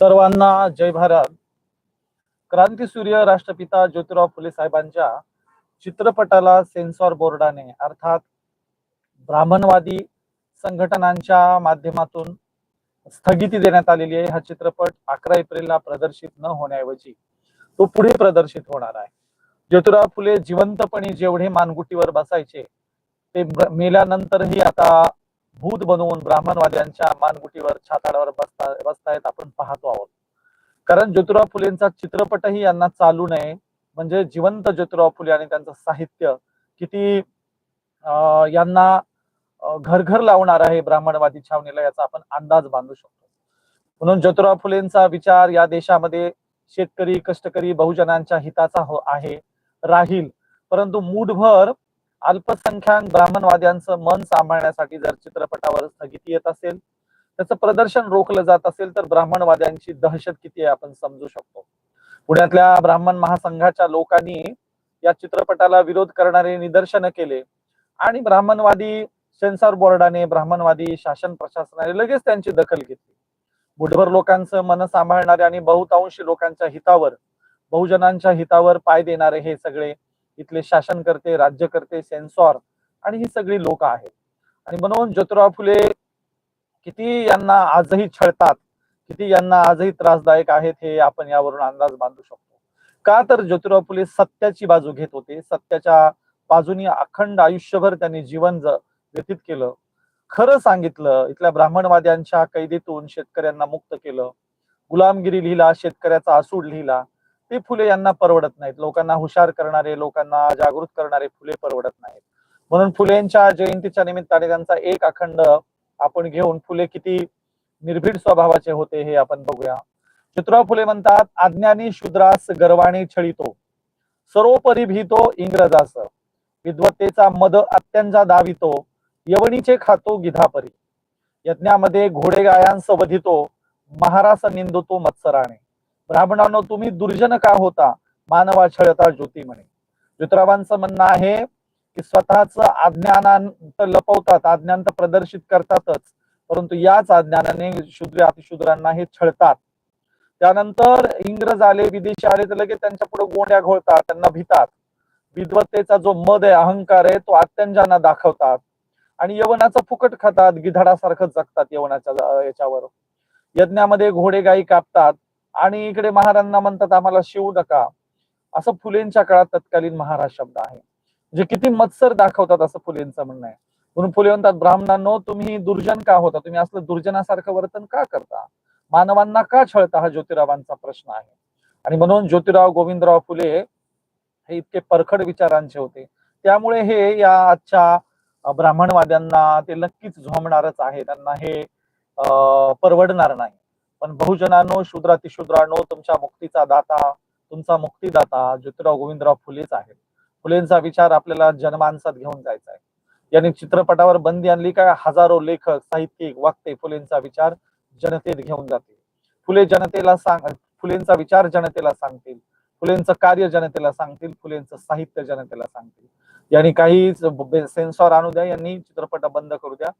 सर्वांना जय भारत. क्रांतीसूर्य राष्ट्रपिता ज्योतिराव फुले साहेबांच्या चित्रपटाला सेन्सॉर बोर्डाने अर्थात ब्राह्मणवादी संघटनांच्या माध्यमातून स्थगिती देण्यात आलेली आहे. हा चित्रपट अकरा एप्रिलला प्रदर्शित न होण्याऐवजी तो पुढे प्रदर्शित होणार आहे. ज्योतिराव फुले जिवंतपणे जेवढे मानगुटीवर बसायचे ते मेल्यानंतरही आता भूत बनवून ब्राह्मणवाद्यांच्या मानगुटीवर छाताडावर बसता बसतायत आपण पाहतो आहोत. कारण ज्योतिराव फुलेंचा चित्रपटही यांना चालू नये म्हणजे जिवंत ज्योतिराव फुले आणि त्यांचं साहित्य किती अं, यांना घरघर लावणार आहे ब्राह्मणवादी छावणीला याचा आपण अंदाज बांधू शकतो. म्हणून ज्योतिराव फुलेंचा विचार या देशामध्ये शेतकरी कष्टकरी बहुजनांच्या हिताचा हो आहे राहील. परंतु मूठभर अल्पसंख्याक ब्राह्मणवाद्यांचं मन सांभाळण्यासाठी जर चित्रपटावर स्थगिती येत असेल त्याचं प्रदर्शन रोखलं जात असेल तर ब्राह्मणवाद्यांची दहशत किती आहे आपण समजू शकतो. पुण्यातल्या ब्राह्मण महासंघाच्या लोकांनी या चित्रपटाला विरोध करणारे निदर्शन केले आणि ब्राह्मणवादी सेन्सॉर बोर्डाने ब्राह्मणवादी शासन प्रशासनाने लगेच त्यांची दखल घेतली. मुठभर लोकांचं मन सांभाळणारे आणि बहुतांशी लोकांच्या हितावर बहुजनांच्या हितावर पाय देणारे हे सगळे इथले शासनकर्ते राज्यकर्ते सेन्सॉर आणि ही सगळी लोक आहेत. आणि म्हणून ज्योतिराव फुले किती यांना आजही छळतात किती यांना आजही त्रासदायक आहेत हे आपण यावरून अंदाज बांधू शकतो. का तर ज्योतिराव फुले सत्याची बाजू घेत होते सत्याच्या बाजूनी अखंड आयुष्यभर त्यांनी जीवन व्यतीत केलं. खरं सांगितलं इथल्या ब्राह्मणवाद्यांच्या कैदेतून शेतकऱ्यांना मुक्त केलं. गुलामगिरी लिहिला शेतकऱ्याचा आसूड लिहिला. ते फुले यांना परवडत नाहीत. लोकांना हुशार करणारे लोकांना जागृत करणारे फुले परवडत नाहीत. म्हणून फुलेंच्या जयंतीच्या निमित्ताने त्यांचा एक अखंड आपण घेऊन फुले किती निर्भीड स्वभावाचे होते हे आपण बघूया. चित्राव फुले म्हणतात अज्ञानी शूद्रास गर्वाने छळितो. सर्वोपरी भीतो इंग्रजास. विद्वत्तेचा मद अत्यंजा दावितो. यवनीचे खातो गिधापरी. यज्ञामध्ये घोडेगायांस वधितो. महारास निंदतो मत्सराने. ब्राह्मणांनो तुम्ही दुर्जन का होता? मानवा छळता ज्योती म्हणे. ज्योतिरावांचं म्हणणं आहे की स्वतःच अज्ञानांत लपवतात अज्ञान प्रदर्शित करतातच. परंतु याच अज्ञानाने शूद्र अतिशूद्रांना हे छळतात. त्यानंतर इंग्रज आले विदेशी आले तर लगेच त्यांच्या पुढे गोंड्या घोळतात त्यांना भितात. विद्वत्तेचा जो मद आहे अहंकार आहे तो अत्यंजांना दाखवतात. आणि यवनाचं फुकट खातात गिधाडासारखं जगतात यवनाच्या याच्यावर. यज्ञामध्ये घोडे गाई कापतात. आणि इकडे महाराजांना म्हणतात आम्हाला शिवू नका. असं फुलेंच्या काळात तत्कालीन महाराज शब्द आहे. जे किती मत्सर दाखवतात असं फुलेंचं म्हणणं आहे. म्हणून फुले म्हणतात ब्राह्मणांनो तुम्ही दुर्जन का होता? तुम्ही असलं दुर्जनासारखं वर्तन का करता? मानवांना का छळता? हा ज्योतिरावांचा प्रश्न आहे. आणि म्हणून ज्योतिराव गोविंदराव फुले हे इतके परखड विचारांचे होते. त्यामुळे हे या आजच्या ब्राह्मणवाद्यांना ते नक्कीच झोंबणारच आहे. त्यांना हे अं, परवडणार नाही. पण बहुजनांनो शूद्रातिशूद्रांनो तुमच्या मुक्तीचा दाता तुमचा मुक्तीदाता ज्योतिराव गोविंदराव फुलेच आहेत. फुलेंचा विचार आपल्याला जनमानसात घेऊन जायचा आहे. यांनी चित्रपटावर बंदी आणली काय हजारो लेखक साहित्यिक वक्ते फुलेंचा विचार जनतेत घेऊन जातील. फुले जनतेला सांग फुलेंचा विचार जनतेला सांगतील. फुलेंचं कार्य जनतेला सांगतील फुलेंचं साहित्य जनतेला सांगतील. यांनी काही सेन्सॉर आणू द्या यांनी चित्रपट बंद करू द्या.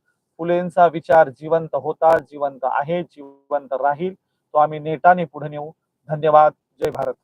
फुलेंचा विचार जिवंत होता जिवंत आहे जिवंत राहील. तो आम्ही नेटाने पुढे नेऊ. धन्यवाद. जय भारत.